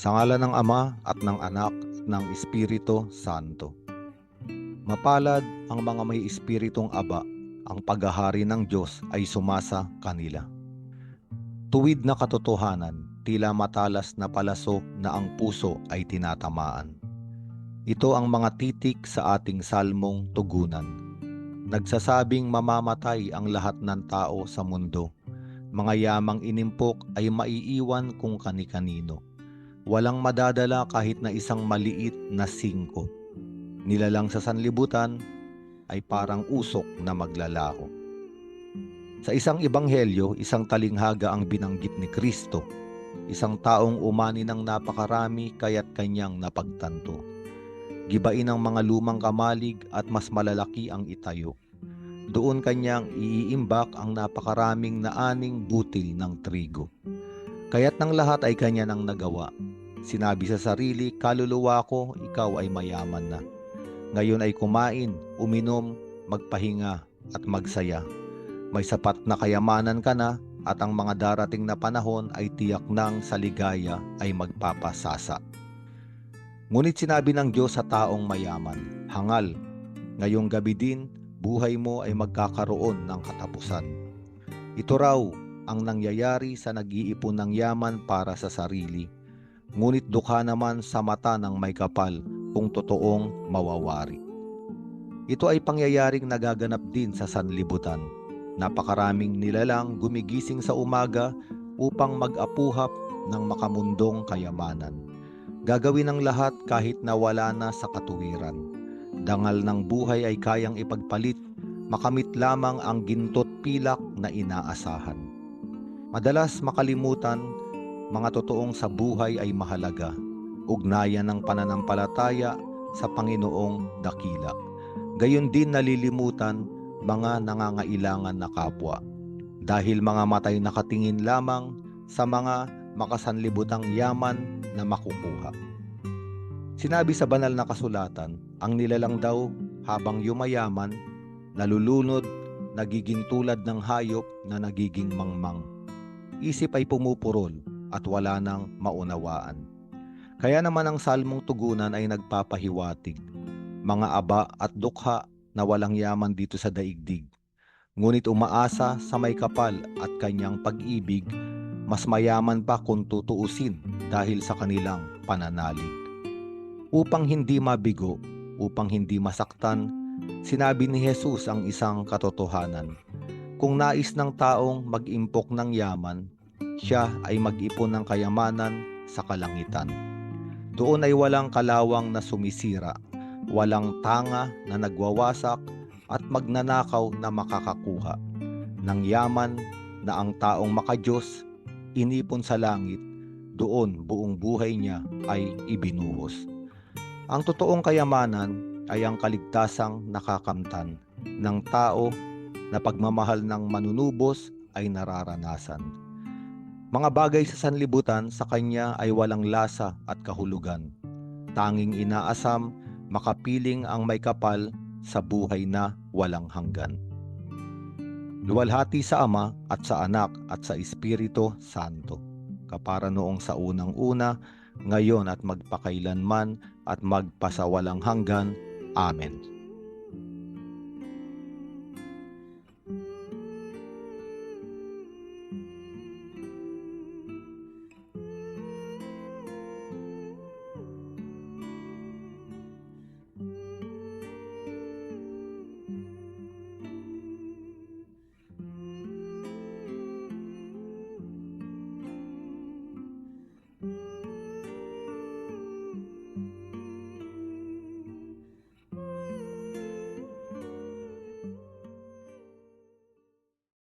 Sa ngala ng Ama at ng Anak at ng Espiritu Santo. Mapalad ang mga may espiritong aba, ang paghahari ng Diyos ay sumasa kanila. Tuwid na katotohanan, tila matalas na palaso na ang puso ay tinatamaan. Ito ang mga titik sa ating salmong tugunan. Nagsasabing mamamatay ang lahat ng tao sa mundo. Mga yamang inimpok ay maiiwan kung kani-kanino. Walang madadala kahit na isang maliit na singko. Nilalang sa sanlibutan ay parang usok na maglalaho. Sa isang ebanghelyo, isang talinghaga ang binanggit ni Kristo. Isang taong umani ng napakarami kaya't kanyang napagtanto. Gibain ang mga lumang kamalig at mas malalaki ang itayo. Doon kanyang iiimbak ang napakaraming naaning butil ng trigo. Kaya't ng lahat ay kanya nang nagawa. Sinabi sa sarili, kaluluwa ko, ikaw ay mayaman na. Ngayon ay kumain, uminom, magpahinga at magsaya. May sapat na kayamanan ka na at ang mga darating na panahon ay tiyak nang sa ligaya ay magpapasasa. Ngunit sinabi ng Diyos sa taong mayaman, Hangal, ngayong gabi din, buhay mo ay magkakaroon ng katapusan. Ito raw ang nangyayari sa nag-iipon ng yaman para sa sarili, ngunit dukha naman sa mata ng may kapal kung totoong mawawari. Ito ay pangyayaring nagaganap din sa sanlibutan. Napakaraming nilalang gumigising sa umaga upang mag-apuhap ng makamundong kayamanan. Gagawin ang lahat kahit na wala na sa katuwiran. Dangal ng buhay ay kayang ipagpalit, makamit lamang ang gintot pilak na inaasahan. Madalas makalimutan, mga totoong sa buhay ay mahalaga. Ugnayan ng pananampalataya sa Panginoong dakila. Gayon din nalilimutan mga nangangailangan na kapwa. Dahil mga matay nakatingin lamang sa mga makasanlibutang yaman na makukuha. Sinabi sa banal na kasulatan, ang nilalang daw habang yumayaman, nalulunod, nagiging tulad ng hayop na nagiging mangmang. Isip ay pumupurol at wala nang maunawaan. Kaya naman ang salmong tugunan ay nagpapahiwatig, mga aba at dukha na walang yaman dito sa daigdig. Ngunit umaasa sa may kapal at kanyang pag-ibig, mas mayaman pa kung tutuusin dahil sa kanilang pananalig. Upang hindi mabigo, upang hindi masaktan, sinabi ni Jesus ang isang katotohanan. Kung nais ng taong mag-impok ng yaman, siya ay mag-ipon ng kayamanan sa kalangitan. Doon ay walang kalawang na sumisira, walang tanga na nagwawasak at magnanakaw na makakakuha ng yaman na ang taong makajos inipon sa langit, doon buong buhay niya ay ibinuhos. Ang totoong kayamanan ay ang kaligtasang nakakamtan ng tao na pagmamahal ng manunubos ay nararanasan. Mga bagay sa sanlibutan sa kanya ay walang lasa at kahulugan. Tanging inaasam, makapiling ang may kapal sa buhay na walang hanggan. Luwalhati sa Ama at sa Anak at sa Espiritu Santo, kapara noong sa unang-una, ngayon at magpakailanman at magpasawalang hanggan. Amen.